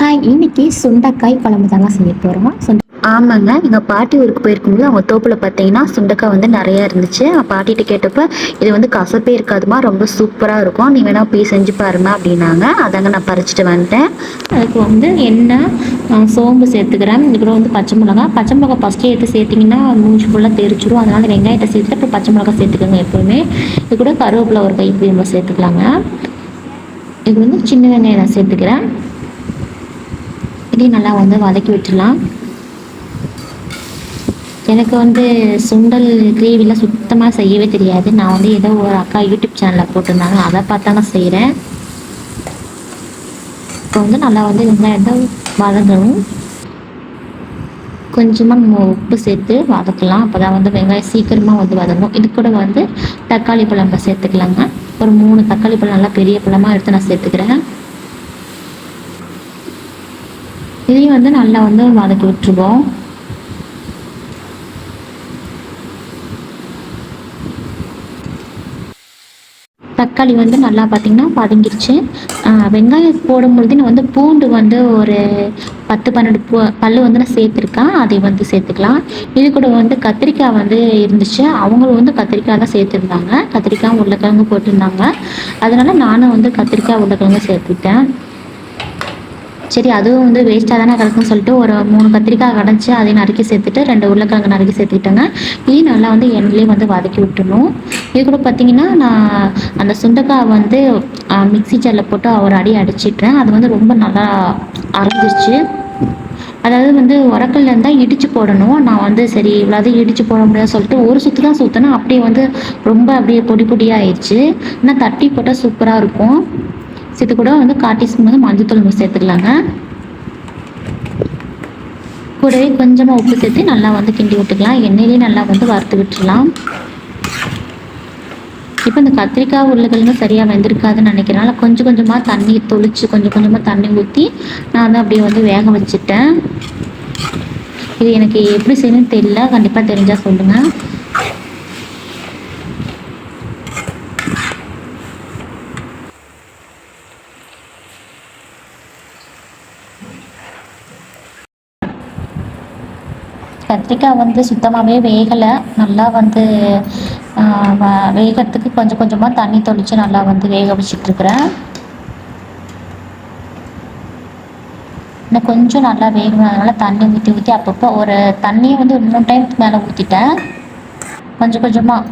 Hi இன்னைக்கு சுண்டைக்காய் குழம்பு தாங்க செய்ய போகிறோம் சுண்ட ஆமாங்க எங்கள் பாட்டி ஊருக்கு போயிருக்கும்போது அவங்க தோப்பில் பார்த்தீங்கன்னா சுண்டக்காய் வந்து நிறையா இருந்துச்சு. பாட்டிகிட்ட கேட்டப்ப இது வந்து கசப்பே இருக்காதுமா ரொம்ப சூப்பராக இருக்கும். நீ வேணா போய் செஞ்சு பாருமா அப்படின்னாங்க. அதாங்க நான் பறிச்சுட்டு வந்துட்டேன். அதுக்கு வந்து எண்ணெய் சோம்பு சேர்த்துக்கிறேன். இதுக்கப்புறம் வந்து பச்சை மிளகா. பச்சை மிளகா ஃபஸ்ட்டே எடுத்து சேர்த்திங்கன்னா மூஞ்சி ஃபுல்லாக தெரிச்சிரும் அதனால் வெங்காயத்தை சேர்த்துட்டு அப்புறம் பச்சை மிளகா சேர்த்துக்கோங்க எப்போவுமே. இது கூட கருவேப்பிலை ஒரு கைப்பிடி நம்ம சேர்த்துக்கலாங்க. இது வந்து சின்ன வெங்காயம் நான் சேர்த்துக்கிறேன். இப்படி நல்லா வந்து வதக்கி விட்டுடலாம்? எனக்கு வந்து சுண்டல் கிரேவிலாம் சுத்தமாக செய்யவே தெரியாது. நான் வந்து ஏதோ ஒரு அக்கா யூடியூப் சேனலில் போட்டிருந்தாங்க. அதை பார்த்தா நான் செய்கிறேன் இப்போ வந்து நல்லா வந்து வெங்காயத்தை வதங்கணும். கொஞ்சமாக நம்ம உப்பு சேர்த்து வதக்கலாம். அப்போ தான் வந்து வெங்காயம் சீக்கிரமாக வந்து வதங்கும் இது கூட வந்து தக்காளி பழம் நம்ம சேர்த்துக்கலாங்க. ஒரு மூணு தக்காளி பழம் நல்லா பெரிய பழமாக எடுத்து நான் சேர்த்துக்கிறேன் இதையும் வந்து நல்லா வந்து வதக்கி விட்டுருவோம். தக்காளி வந்து நல்லா பார்த்தீங்கன்னா பதுங்கிருச்சு வெங்காயம் போடும்பொழுது நான் வந்து பூண்டு வந்து ஒரு பத்து பன்னெண்டு பூ பல்லு வந்து நான் சேர்த்துருக்கேன். அதை வந்து சேர்த்துக்கலாம். இது கூட வந்து கத்திரிக்காய் வந்து இருந்துச்சு. அவங்களும் வந்து கத்திரிக்காய் தான் சேர்த்துருந்தாங்க. கத்திரிக்காய் உருளைக்கிழங்கு போட்டிருந்தாங்க. அதனால நானும் வந்து கத்திரிக்காய் உருளைக்கிழங்கு சேர்த்துட்டேன் சரி அதுவும் வந்து வேஸ்ட்டாக தானே கிடக்குன்னு சொல்லிட்டு ஒரு மூணு கத்திரிக்காய் கடைச்சி அதையும் நறுக்கி சேர்த்துட்டு ரெண்டு உருளைக்கிழங்கு நறுக்கி சேர்த்துக்கிட்டேங்க. இதையும் நல்லா வந்து எண்ணெயிலே வந்து வதக்கி விட்டுணும் இது கூட பார்த்தீங்கன்னா நான் அந்த சுண்டைக்காய் வந்து மிக்ஸி ஜாரில் போட்டு ஒரு அடி அடிச்சிட்டேன். அது வந்து ரொம்ப நல்லா அரைஞ்சிருச்சு. அதாவது வந்து உரக்கல்ல இருந்தால் இடித்து போடணும். நான் வந்து சரி இவ்வளோ இடித்து போட முடியாது சொல்லிட்டு ஒரு சுற்று தான் சுற்றினா அப்படியே வந்து ரொம்ப அப்படியே பொடி பொடியாக ஆயிடுச்சு. ஆனால் தட்டி போட்டால் சூப்பராக இருக்கும். இது கூட வந்து காட்டி ஸ்பூன் வந்து மஞ்சத்தூள் நம்ம சேர்த்துக்கலாங்க. கூடவே கொஞ்சமாக உப்பு சேர்த்து நல்லா வந்து கிண்டி விட்டுக்கலாம். எண்ணெயிலே நல்லா வந்து வறுத்து விட்டுடலாம். இப்போ இந்த கத்திரிக்காய் உருளைக்கிழங்கு சரியாக வெந்திருக்காதுன்னு நினைக்கிறனால கொஞ்சம் கொஞ்சமாக தண்ணி தொளிச்சு கொஞ்சம் கொஞ்சமாக தண்ணி ஊற்றி நான் வந்து அப்படியே வந்து வேக வச்சுட்டேன். இது எனக்கு எப்படி செய்யணும்னு தெரியல. கண்டிப்பாக தெரிஞ்சால் சொல்லுங்கள் கத்திரிக்காய் வந்து சுத்தமாகவே வேகலை. நல்லா வந்து வேகிறதுக்கு வ- வேகறதுக்கு கொஞ்சம் கொஞ்சமாக தண்ணி தொளித்து நல்லா வந்து வேக வச்சிட்ருக்குறேன். இன்னும் கொஞ்சம் நல்லா வேகணும். தண்ணி ஊற்றி ஊற்றி அப்பப்போ ஒரு தண்ணியை வந்து ஒரு மூணு டைம் மேலே ஊற்றிட்டேன் கொஞ்சம் கொஞ்சமாக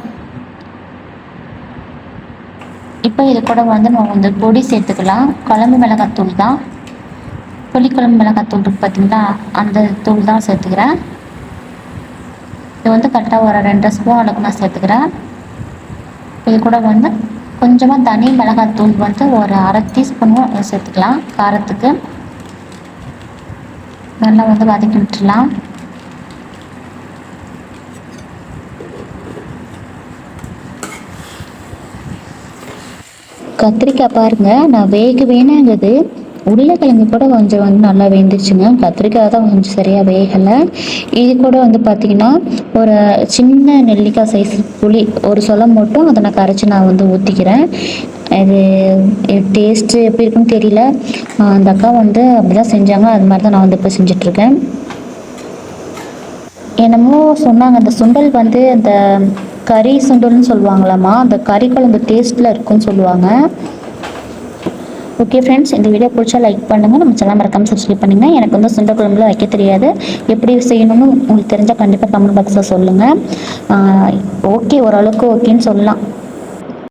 இப்போ இது கூட வந்து நம்ம வந்து பொடி சேர்த்துக்கலாம். குழம்பு மிளகாய் தூள் தான். புளிக்குழம்பு மிளகாத்தூள் இருக்கு பார்த்தீங்களா அந்த தூள் தான் சேர்த்துக்கிறேன். இது வந்து கரெக்டாக ஒரு ரெண்டு ஸ்பூன் அளவுக்கு நான் சேர்த்துக்கிறேன். இது கூட வந்து கொஞ்சமாக தனி மிளகாத்தூள் வந்து ஒரு அரை டீஸ்பூனும் சேர்த்துக்கலாம். காரத்துக்கு. நல்லா வந்து வதக்கி விட்டுடலாம். கத்திரிக்காய் பாருங்க நான் வேக வேணுங்கிறது உருளைக்கிழங்கு கூட கொஞ்சம் வந்து நல்லா வெந்துருச்சுங்க. கத்திரிக்காய் தான் கொஞ்சம் சரியாக வேகலை. இது கூட வந்து பார்த்தீங்கன்னா ஒரு சின்ன நெல்லிக்காய் சைஸ் புளி ஒரு சொலம் மட்டும் அதை நான் கரைச்சி நான் வந்து ஊற்றிக்கிறேன் இது டேஸ்ட்டு எப்படி இருக்குன்னு தெரியல. அந்த அக்கா வந்து அப்படிதான் செஞ்சாங்க. அது மாதிரி தான் நான் வந்து இப்போ செஞ்சிட்ருக்கேன். என்னமோ சொன்னாங்க அந்த சுண்டல் வந்து அந்த கறி சுண்டல்னு சொல்லுவாங்களாம்மா. அந்த கறி குழம்பு டேஸ்ட்டில் இருக்குன்னு சொல்லுவாங்க. ஓகே ஃப்ரெண்ட்ஸ் இந்த வீடியோ பிடிச்சா லைக் பண்ணுங்கள் நம்ம சேனல் மறக்காம சப்ஸ்கிரைப் பண்ணுங்கள் எனக்கு வந்து சுண்டை குழம்புல வைக்க தெரியாது. எப்படி செய்யணும்னு உங்களுக்கு தெரிஞ்சால் கண்டிப்பாக கமெண்ட் பாக்ஸில் சொல்லுங்கள் ஓகே ஓரளவுக்கு ஓகேன்னு சொல்லலாம்.